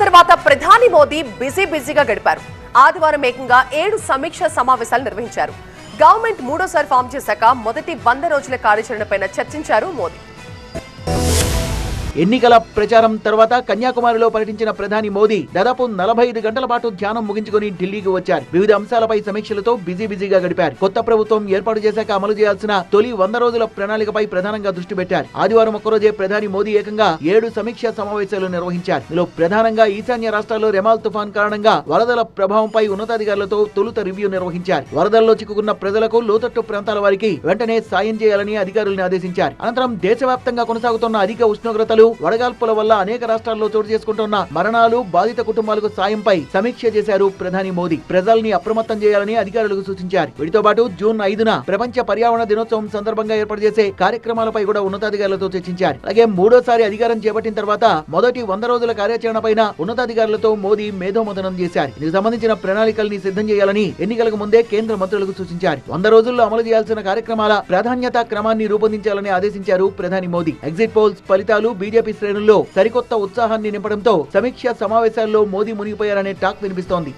తర్వాత ప్రధాని మోదీ బిజీ బిజీగా గడిపారు. ఆదివారం ఏకంగా ఏడు సమీక్ష సమావేశాలు నిర్వహించారు. గవర్నమెంట్ మూడోసారి ఫామ్ చేశాక మొదటి వంద రోజుల కార్యాచరణపై చర్చించారు మోదీ. ఎన్నికల ప్రచారం తర్వాత కన్యాకుమారిలో పర్యటించిన ప్రధాని మోదీ దాదాపు నలభై ఐదు గంటల పాటు ధ్యానం ముగించుకుని ఢిల్లీకి వచ్చారు. వివిధ అంశాలపై సమీక్షలతో బిజీ బిజీగా గడిపారు. కొత్త ప్రభుత్వం ఏర్పాటు చేశాక అమలు చేయాల్సిన తొలి వంద రోజుల ప్రణాళికపై ప్రధానంగా దృష్టి పెట్టారు. ఆదివారం ఒక్కరోజే ప్రధాని మోదీ ఏకంగా ఏడు సమీక్షా సమావేశాలు నిర్వహించారు. ఇందులో ప్రధానంగా ఈశాన్య రాష్ట్రాల్లో రెమాల్ తుఫాన్ కారణంగా వరదల ప్రభావంపై ఉన్నతాధికారులతో తొలుత రివ్యూ నిర్వహించారు. వరదల్లో చిక్కుకున్న ప్రజలకు లోతట్టు ప్రాంతాల వారికి వెంటనే సాయం చేయాలని అధికారులను ఆదేశించారు. అనంతరం దేశవ్యాప్తంగా కొనసాగుతున్న అధిక ఉష్ణోగ్రతలు వడగాల్పుల వల్ల అనేక రాష్ట్రాల్లో చోటు చేసుకుంటున్న మరణాలు బాధిత కుటుంబాలకు సాయంపై సమీక్ష చేశారు ప్రధాని మోదీ. ప్రజల్ని అప్రమత్తం చేయాలని అధికారులకు సూచించారు. వీటితో పాటు జూన్ ఐదున ప్రపంచ పర్యావరణ దినోత్సవం సందర్భంగా ఏర్పాటు చేసే కార్యక్రమాలపై కూడా ఉన్నతాధికారులతో చర్చించారు. అలాగే మూడోసారి అధికారం చేపట్టిన తర్వాత మొదటి వంద రోజుల కార్యాచరణ పైన ఉన్నతాధికారులతో మోదీ మేధోమథనం చేశారు. ఇందుకు సంబంధించిన ప్రణాళికల్ని సిద్ధం చేయాలని ఎన్నికలకు ముందే కేంద్ర మంత్రులకు సూచించారు. వంద రోజుల్లో అమలు చేయాల్సిన కార్యక్రమాల ప్రాధాన్యత క్రమాన్ని రూపొందించాలని ఆదేశించారు ప్రధాని మోదీ. ఎగ్జిట్ పోల్స్ ఫలితాలు బీజేపీ శ్రేణుల్లో సరికొత్త ఉత్సాహాన్ని నింపడంతో సమీక్ష సమావేశాల్లో మోదీ మునిగిపోయారనే టాక్ వినిపిస్తోంది.